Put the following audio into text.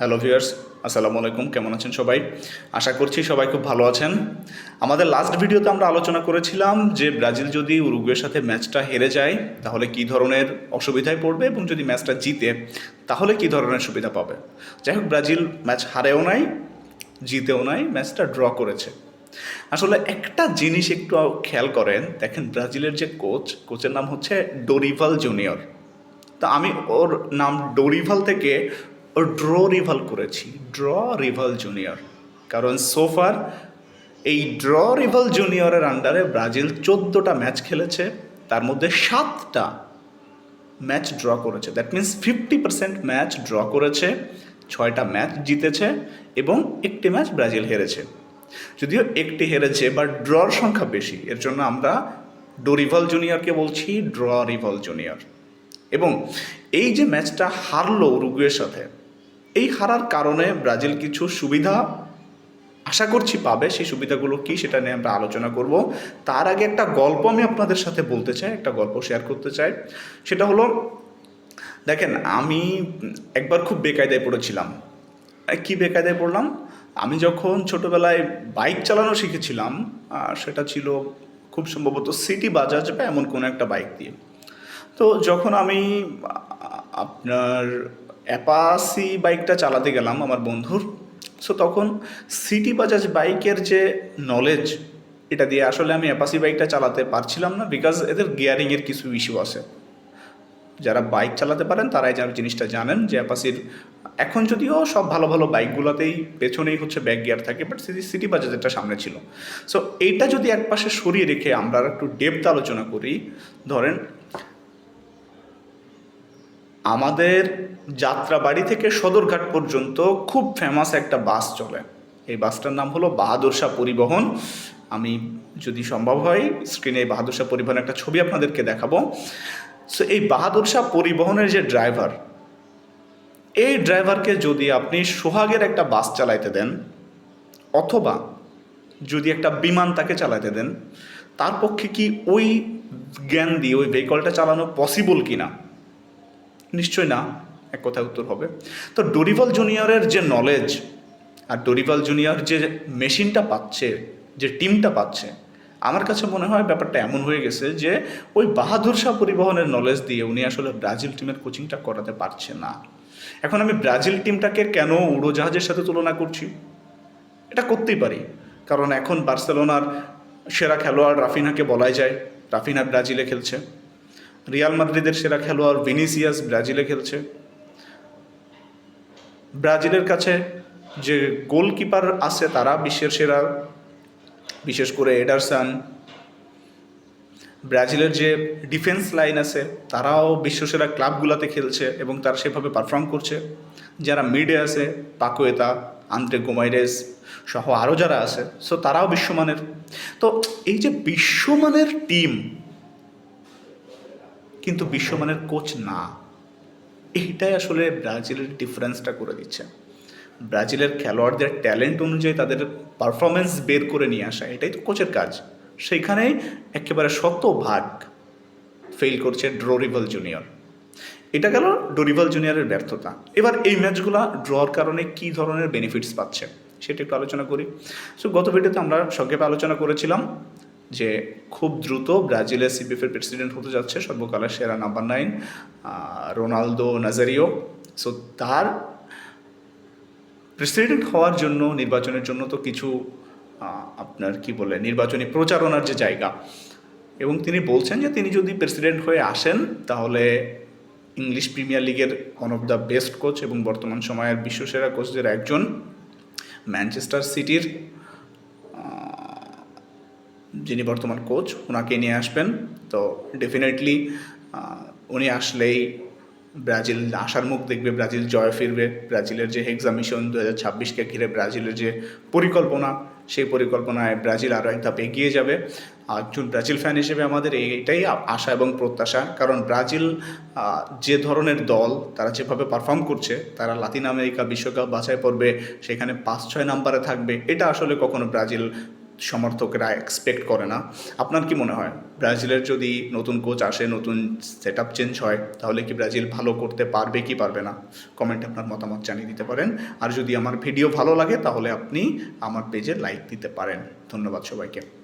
Hello viewers আসসালামু আলাইকুম কেমন আছেন সবাই? আশা করছি সবাই খুব ভালো আছেন। আমাদের লাস্ট ভিডিওতে আমরা আলোচনা করেছিলাম যে ব্রাজিল যদি উরুগুয়ের সাথে ম্যাচটা হেরে যায়, তাহলে কী ধরনের অসুবিধায় পড়বে? এবং যদি ম্যাচটা জিতে, তাহলে কী ধরনের সুবিধা পাবে? যাই হোক, ব্রাজিল ম্যাচ হারেও নাই, জিতেও নাই, ম্যাচটা ড্র করেছে। আসলে একটা জিনিস একটু খেয়াল করেন, দেখেন ব্রাজিলের যে কোচ কোচের নাম হচ্ছে ডোরিভাল জুনিয়র। তা আমি ওর নাম ডোরিভাল থেকে ওর ড্র রিভাল করেছি। ড্র রিভাল জুনিয়র কারণ সোফার এই ড্র রিভাল জুনিয়রের আন্ডারে ব্রাজিল চোদ্দোটা ম্যাচ খেলেছে, তার মধ্যে সাতটা ম্যাচ ড্র করেছে। That means fifty percent match draw করেছে, ছয়টা ম্যাচ জিতেছে এবং একটি ম্যাচ ব্রাজিল হেরেছে। যদিও একটি হেরেছে বাট ড্রর সংখ্যা বেশি। এর জন্য আমরা ডোরিভাল জুনিয়রকে বলছি ড্র রিভাল জুনিয়র এবং এই যে ম্যাচটা হারলো উরুগুয়ের সাথে এই হারার কারণে ব্রাজিল কিছু সুবিধা আশা করছি পাবে। সেই সুবিধাগুলো কি সেটা নিয়ে আমরা আলোচনা করব। তার আগে একটা গল্প আমি আপনাদের সাথে বলতে চাই, একটা গল্প শেয়ার করতে চাই। সেটা হলো, দেখেন, আমি একবার খুব বেকায়দায় পড়েছিলাম। কি বেকায়দায় পড়লাম? আমি যখন ছোটোবেলায় বাইক চালানো শিখেছিলাম সেটা ছিল খুব সম্ভবত সিটি বাজাজ বা এমন কোনো একটা বাইক দিয়ে। তো যখন আমি আপনার অ্যাপাসি বাইকটা চালাতে গেলাম আমার বন্ধুর। সো তখন সিটি বাজাজ বাইকের যে নলেজ এটা দিয়ে আসলে আমি অ্যাপাসি বাইকটা চালাতে পারছিলাম না বিকজ এদের গিয়ারিংয়ের কিছু ইস্যু আছে। যারা বাইক চালাতে পারেন, তারাই যেন জিনিসটা জানেন যে অ্যাপাসির এখন যদিও সব ভালো ভালো বাইকগুলোতেই পেছনেই হচ্ছে ব্যাক গিয়ার থাকে বাট সিটি সিটি বাজাজেরটা সামনে ছিল। সো এইটা যদি একপাশে সরিয়ে রেখে আমরা একটু ডেপথ আলোচনা করি, ধরেন আমাদের যাত্রাবাড়ি থেকে সদরঘাট পর্যন্ত খুব ফেমাস একটা বাস চলে। এই বাসটার নাম হলো বাহাদুর শাহ পরিবহন। আমি যদি সম্ভব হয় স্ক্রিনে এই বাহাদুর শাহ পরিবহনের একটা ছবি আপনাদেরকে দেখাবো। সো এই বাহাদুর শাহ পরিবহনের যে ড্রাইভার এই ড্রাইভারকে যদি আপনি সোহাগের একটা বাস চালাইতে দেন, অথবা যদি একটা বিমান তাকে চালাতে দেন, তার পক্ষে কি ওই জ্ঞান দিয়ে, ওই ভেহিকলটা চালানো পসিবল কি না নিশ্চয় না, এক কথায় উত্তর হবে। তো ডোরিভাল জুনিয়রের যে নলেজ আর ডোরিভাল জুনিয়র যে মেশিনটা পাচ্ছে, যে টিমটা পাচ্ছে, আমার কাছে মনে হয় ব্যাপারটা এমন হয়ে গেছে যে, ওই বাহাদুর শাহ পরিবহনের নলেজ দিয়ে উনি আসলে ব্রাজিল টিমের কোচিংটা করাতে পারছে না। এখন আমি ব্রাজিল টিমটাকে কেন উড়োজাহাজের সাথে তুলনা করছি? এটা করতেই পারি। কারণ এখন বার্সেলোনার সেরা খেলোয়াড় রাফিনাকে বলাই যায়। রাফিনা ব্রাজিলে খেলছে। রিয়াল মাদ্রিদের সেরা খেলোয়াড় ভিনিসিয়াস ব্রাজিলে খেলছে। ব্রাজিলের কাছে যে গোলকিপার আছে তারা, বিশ্বের সেরা, বিশেষ করে এডারসান। ব্রাজিলের যে ডিফেন্স লাইন আছে, তারাও বিশ্বসেরা ক্লাবগুলোতে খেলছে এবং তারা সেভাবে পারফর্ম করছে। যারা মিডে আছে, পাকুয়েতা, আন্দ্রে গোমাইরেস সহ আরও যারা আছে সো তারাও বিশ্বমানের। তো এই যে বিশ্বমানের টিম কিন্তু বিশ্বমানের কোচ না। এইটাই আসলে ব্রাজিলের ডিফারেন্সটা করে দিচ্ছে। ব্রাজিলের খেলোয়াড়দের ট্যালেন্ট অনুযায়ী তাদের পারফরমেন্স বের করে নিয়ে আসা, এটাই তো কোচের কাজ। সেইখানেই একেবারে শতভাগ ফেল করছে ড্রোরিভাল জুনিয়র। এটা গেল ডোরিভাল জুনিয়রের ব্যর্থতা। এবার এই ম্যাচগুলো ড্রর কারণে কী ধরনের বেনিফিটস পাচ্ছে, সেটা একটু আলোচনা করি। সো গত ভিডিওতে আমরা সংক্ষেপে আলোচনা করেছিলাম যে খুব দ্রুত ব্রাজিলের সিবিএফের প্রেসিডেন্ট হতে যাচ্ছে, সর্বকালের সেরা number nine Ronaldo Nazario. So তার প্রেসিডেন্ট হওয়ার জন্য, নির্বাচনের জন্য তো কিছু আপনার কি বলে, নির্বাচনী প্রচারণার যে জায়গা। এবং তিনি বলছেন যে, তিনি যদি প্রেসিডেন্ট হয়ে আসেন, তাহলে ইংলিশ প্রিমিয়ার লিগের one of the best coach এবং বর্তমান সময়ের বিশ্বসেরা কোচদের একজন ম্যানচেস্টার সিটির যিনি বর্তমান কোচ ওনাকে নিয়ে আসবেন। তো ডেফিনেটলি উনি আসলেই ব্রাজিল আশার মুখ দেখবে, ব্রাজিল জয় ফিরবে। ব্রাজিলের যে এক্সামিশন দু হাজার ছাব্বিশকে ঘিরে ব্রাজিলের যে পরিকল্পনা, সেই পরিকল্পনায় ব্রাজিল আরও এক ধাপ এগিয়ে যাবে। আর একজন ব্রাজিল ফ্যান হিসেবে আমাদের এইটাই আশা এবং প্রত্যাশা। কারণ ব্রাজিল যে ধরনের দল তারা যেভাবে পারফর্ম করছে, তারা লাতিন আমেরিকা বিশ্বকাপ বাছাই পড়বে সেখানে পাঁচ ছয় নাম্বারে থাকবে। এটা আসলে কখনো ব্রাজিল সমর্থকেরা এক্সপেক্ট করে না। আপনার কি মনে হয়? ব্রাজিলের যদি নতুন কোচ আসে, নতুন সেট আপ চেঞ্জ হয়, তাহলে কি ব্রাজিল ভালো করতে পারবে কি পারবে না? কমেন্টে আপনার মতামত জানিয়ে দিতে পারেন। আর যদি আমার ভিডিও ভালো লাগে, তাহলে আপনি আমার পেজে লাইক দিতে পারেন। ধন্যবাদ সবাইকে।